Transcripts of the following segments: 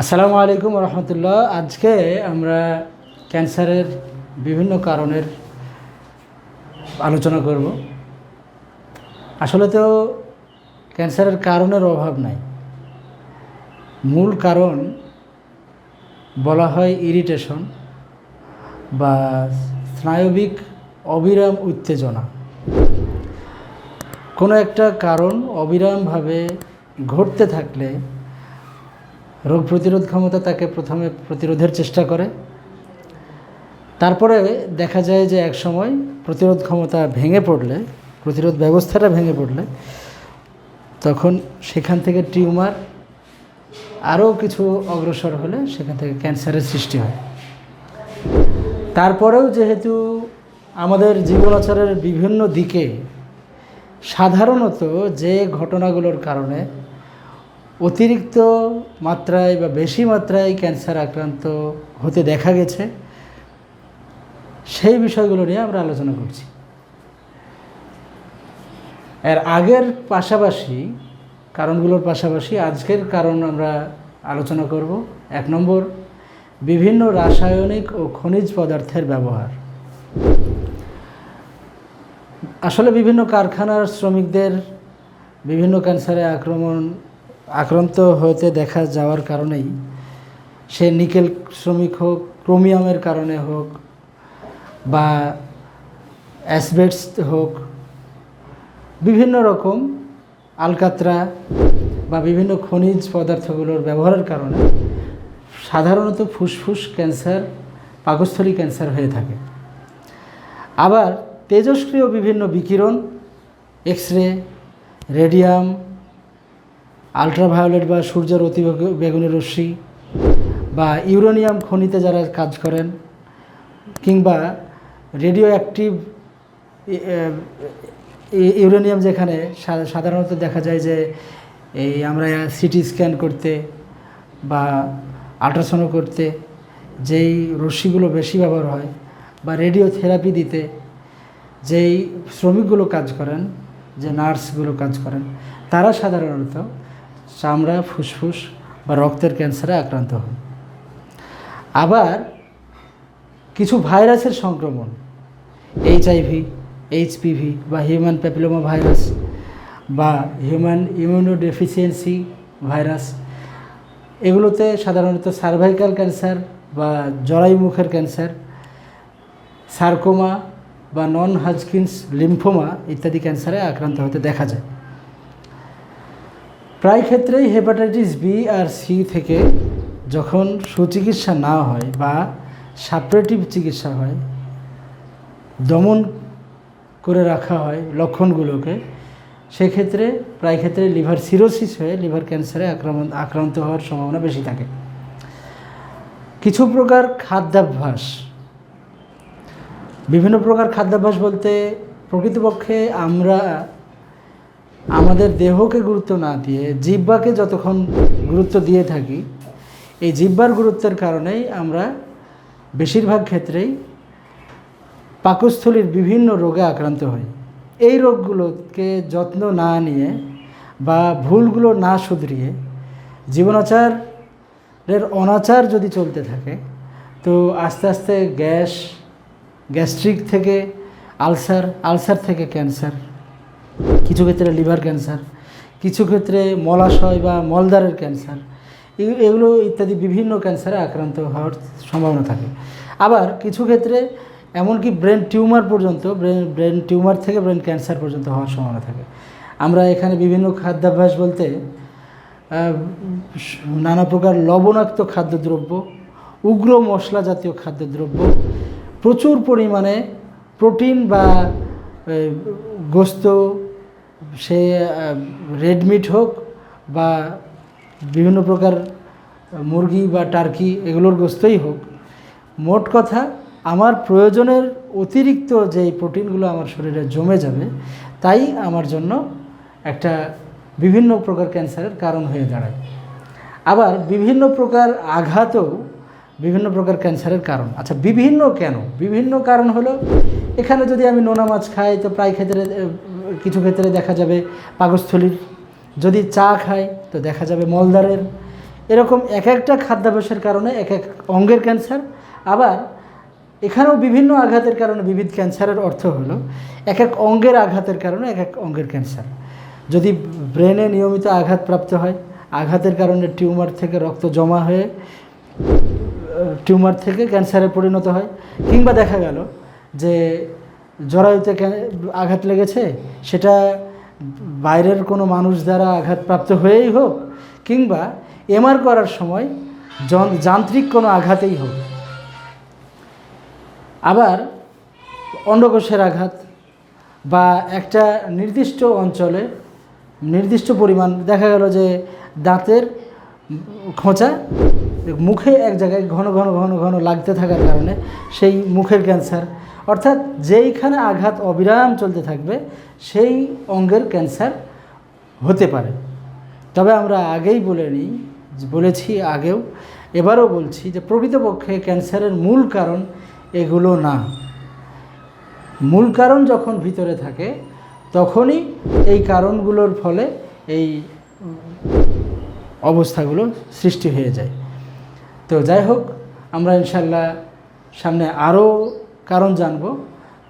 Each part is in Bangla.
আসসালামু আলাইকুম রহমতুল্লাহ আজকে আমরা ক্যান্সারের বিভিন্ন কারণের আলোচনা করব। আসলে তো ক্যান্সারের কারণের অভাব নাই। মূল কারণ বলা হয় ইরিটেশন বা স্নায়বিক অবিরাম উত্তেজনা। কোনো একটা কারণ অবিরামভাবে ঘটতে থাকলে রোগ প্রতিরোধ ক্ষমতা তাকে প্রথমে প্রতিরোধের চেষ্টা করে। তারপরে দেখা যায় যে এক সময় প্রতিরোধ ক্ষমতা ভেঙে পড়লে, প্রতিরোধ ব্যবস্থাটা ভেঙে পড়লে, তখন সেখান থেকে টিউমার আরও কিছু অগ্রসর হলে সেখান থেকে ক্যান্সারের সৃষ্টি হয়। তারপরেও যেহেতু আমাদের জীবনাচারের বিভিন্ন দিকে সাধারণত যে ঘটনাগুলোর কারণে অতিরিক্ত মাত্রায় বা বেশি মাত্রায় ক্যান্সার আক্রান্ত হতে দেখা গেছে। সেই বিষয়গুলো নিয়ে আমরা আলোচনা করছি। এর আগের পাশাপাশি, কারণগুলোর পাশাপাশি আজকের কারণ আমরা আলোচনা করব। এক নম্বর, বিভিন্ন রাসায়নিক ও খনিজ পদার্থের ব্যবহার। আসলে বিভিন্ন কারখানার শ্রমিকদের বিভিন্ন ক্যান্সারে আক্রমণ আক্রান্ত হতে দেখা যাওয়ার কারণেই সে নিকেল শ্রমিক হোক, ক্রোমিয়ামের কারণে হোক বা অ্যাসবেটস হোক, বিভিন্ন রকম আলকাত্রা বা বিভিন্ন খনিজ পদার্থগুলোর ব্যবহারের কারণে সাধারণত ফুসফুস ক্যান্সার, পাকস্থলী ক্যান্সার হয়ে থাকে। আবার তেজস্ক্রিয় বিভিন্ন বিকিরণ এক্স রে রেডিয়াম আলট্রাভায়োলেট বা সূর্যের অতি বেগুনি রশ্মি বা ইউরেনিয়াম খনিতে যারা কাজ করেন কিংবা রেডিও অ্যাক্টিভ ইউরেনিয়াম যেখানে সাধারণত দেখা যায় যে এই আমরা সিটি স্ক্যান করতে বা আল্ট্রাসাউন্ড করতে যেই রশ্মিগুলো বেশি ব্যবহার হয় বা রেডিও থেরাপি দিতে যেই শ্রমিকগুলো কাজ করেন, যে নার্সগুলো কাজ করেন, তারা সাধারণত চামড়া, ফুসফুস বা রক্তের ক্যান্সারে আক্রান্ত হন আবার কিছু ভাইরাসের সংক্রমণ এইচআইভি এইচপিভি বা হিউম্যান প্যাপিলোমা ভাইরাস বা হিউম্যান ইমিউনোডেফিসিয়েন্সি ভাইরাস এগুলোতে সাধারণত সার্ভাইকাল ক্যান্সার বা জরায়ুমুখের ক্যান্সার সার্কোমা বা নন হাজকিন্স লিম্ফোমা ইত্যাদি ক্যান্সারে আক্রান্ত হতে দেখা যায়। প্রায় ক্ষেত্রেই হেপাটাইটিস বি আর সি থেকে যখন সুচিকিৎসা না হয় বা সাপ্রেটিভ চিকিৎসা হয়, দমন করে রাখা হয় লক্ষণগুলোকে, সেক্ষেত্রে প্রায় ক্ষেত্রে লিভার সিরোসিস হয়ে লিভার ক্যান্সারে আক্রমণ আক্রান্ত হওয়ার সম্ভাবনা বেশি থাকে। কিছু প্রকার খাদ্যাভ্যাস। বিভিন্ন প্রকার খাদ্যাভ্যাস বলতে প্রকৃতপক্ষে আমরা আমাদের দেহকে গুরুত্ব না দিয়ে জিব্বাকে যতক্ষণ গুরুত্ব দিয়ে থাকি, এই জিহ্বার গুরুত্বের কারণেই আমরা বেশিরভাগ ক্ষেত্রেই পাকস্থলীর বিভিন্ন রোগে আক্রান্ত হই। এই রোগগুলোকে যত্ন না নিয়ে বা ভুলগুলো না শুধরিয়ে জীবনাচারের অনাচার যদি চলতে থাকে, তো আস্তে আস্তে গ্যাস, গ্যাস্ট্রিক থেকে আলসার আলসার থেকে ক্যান্সার কিছু ক্ষেত্রে লিভার ক্যান্সার, কিছু ক্ষেত্রে মলাশয় বা মলদারের ক্যান্সার এগুলো ইত্যাদি বিভিন্ন ক্যান্সারে আক্রান্ত হওয়ার সম্ভাবনা থাকে। আবার কিছু ক্ষেত্রে এমনকি ব্রেন টিউমার পর্যন্ত, ব্রেন ব্রেন টিউমার থেকে ব্রেন ক্যান্সার পর্যন্ত হওয়ার সম্ভাবনা থাকে। আমরা এখানে বিভিন্ন খাদ্যাভ্যাস বলতে নানা প্রকার লবণাক্ত খাদ্যদ্রব্য, উগ্র মশলা জাতীয় খাদ্যদ্রব্য, প্রচুর পরিমাণে প্রোটিন বা গোস্ত সে রেড মিট হোক বা বিভিন্ন প্রকার মুরগি বা টার্কি এগুলোর গোস্তই হোক, মোট কথা আমার প্রয়োজনের অতিরিক্ত যেই প্রোটিনগুলো আমার শরীরে জমে যাবে তাই আমার জন্য একটা বিভিন্ন প্রকার ক্যান্সারের কারণ হয়ে দাঁড়ায়। আবার বিভিন্ন প্রকার আঘাতও বিভিন্ন প্রকার ক্যান্সারের কারণ। আচ্ছা বিভিন্ন কেন? বিভিন্ন কারণ হলো, এখানে যদি আমি নোনা মাছ খাই তো প্রায় ক্ষেত্রে কিছু ক্ষেত্রে দেখা যাবে পাকস্থলীর যদি চা খায়, তো দেখা যাবে মলদারের এরকম এক একটা খাদ্যাভ্যাসের কারণে এক এক অঙ্গের ক্যান্সার, আবার এখানেও বিভিন্ন আঘাতের কারণে বিবিধ ক্যান্সারের অর্থ হলো এক এক অঙ্গের আঘাতের কারণে এক এক অঙ্গের ক্যান্সার। যদি ব্রেনে নিয়মিত আঘাত প্রাপ্ত হয়, আঘাতের কারণে টিউমার থেকে রক্ত জমা হয়ে টিউমার থেকে ক্যান্সারে পরিণত হয়, কিংবা দেখা গেল যে জরায়ুতে আঘাত লেগেছে, সেটা বাইরের কোনো মানুষ দ্বারা আঘাতপ্রাপ্ত হয়েই হোক কিংবা এমআর করার সময় যান্ত্রিক কোনো আঘাতেই হোক। আবার অন্ডকোষের আঘাত বা একটা নির্দিষ্ট অঞ্চলে নির্দিষ্ট পরিমাণ দেখা গেল যে দাঁতের খোঁচা, মুখে এক জায়গায় ঘন ঘন ঘন ঘন লাগতে থাকার কারণে সেই মুখের ক্যান্সার অর্থাৎ যেইখানে আঘাত অবিরাম চলতে থাকবে, সেই অঙ্গের ক্যান্সার হতে পারে। তবে আমরা আগেই বলে নিই, বলেছি আগেও, এবারও বলছি যে প্রকৃতপক্ষে ক্যান্সারের মূল কারণ এগুলো না। মূল কারণ যখন ভিতরে থাকে, তখনই এই কারণগুলোর ফলে এই অবস্থাগুলো সৃষ্টি হয়ে যায়। তো যাই হোক, আমরা ইনশাল্লাহ সামনে আরও কারণ জানব,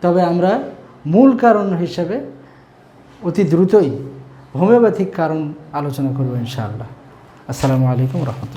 তবে আমরা মূল কারণ হিসেবে অতি দ্রুতই হোমিওপ্যাথিক কারণ আলোচনা করব ইনশাআল্লাহ। আসসালামু আলাইকুম রহমতুল্লাহ।